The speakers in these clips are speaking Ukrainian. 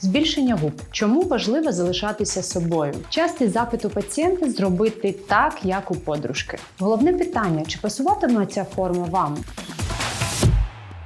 Збільшення губ. Чому важливо залишатися собою? Частий запит у пацієнта зробити так, як у подружки. Головне питання: чи пасуватиме ця форма вам?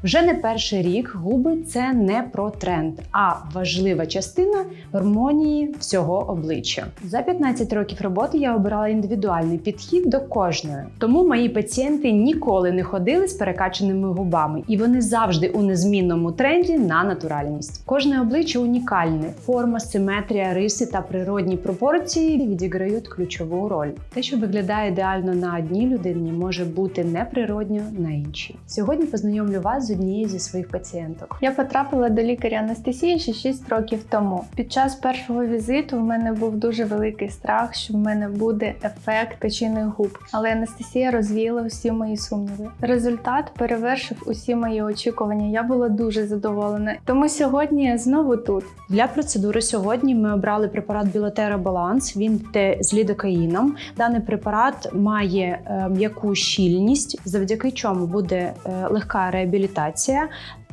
Вже не перший рік губи це не про тренд, а важлива частина гармонії всього обличчя. За 15 років роботи я обирала індивідуальний підхід до кожної. Тому мої пацієнти ніколи не ходили з перекачаними губами, і вони завжди у незмінному тренді на натуральність. Кожне обличчя унікальне, форма, симетрія, риси та природні пропорції відіграють ключову роль. Те, що виглядає ідеально на одній людині, може бути неприродньо на іншій. Сьогодні познайомлю вас з однією зі своїх пацієнток. Я потрапила до лікаря Анастасії ще 6 років тому. Під час першого візиту в мене був дуже великий страх, що в мене буде ефект печійних губ. Але Анастасія розвіяла всі мої сумніви. Результат перевершив усі мої очікування. Я була дуже задоволена. Тому сьогодні я знову тут. Для процедури сьогодні ми обрали препарат Білотера Баланс. Він те з лідокаїном. Даний препарат має м'яку щільність, завдяки чому буде е, легка реабілітація.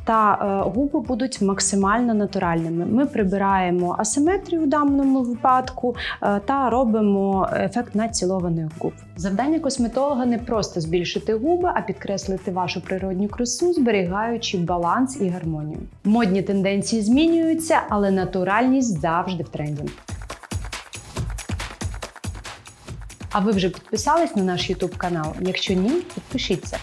Та е, губи будуть максимально натуральними. Ми прибираємо асиметрію в даному випадку е, та робимо ефект націлованих губ. Завдання косметолога не просто збільшити губи, а підкреслити вашу природню красу, зберігаючи баланс і гармонію. Модні тенденції змінюються, але натуральність завжди в тренді. А ви вже підписались на наш YouTube канал? Якщо ні, підпишіться.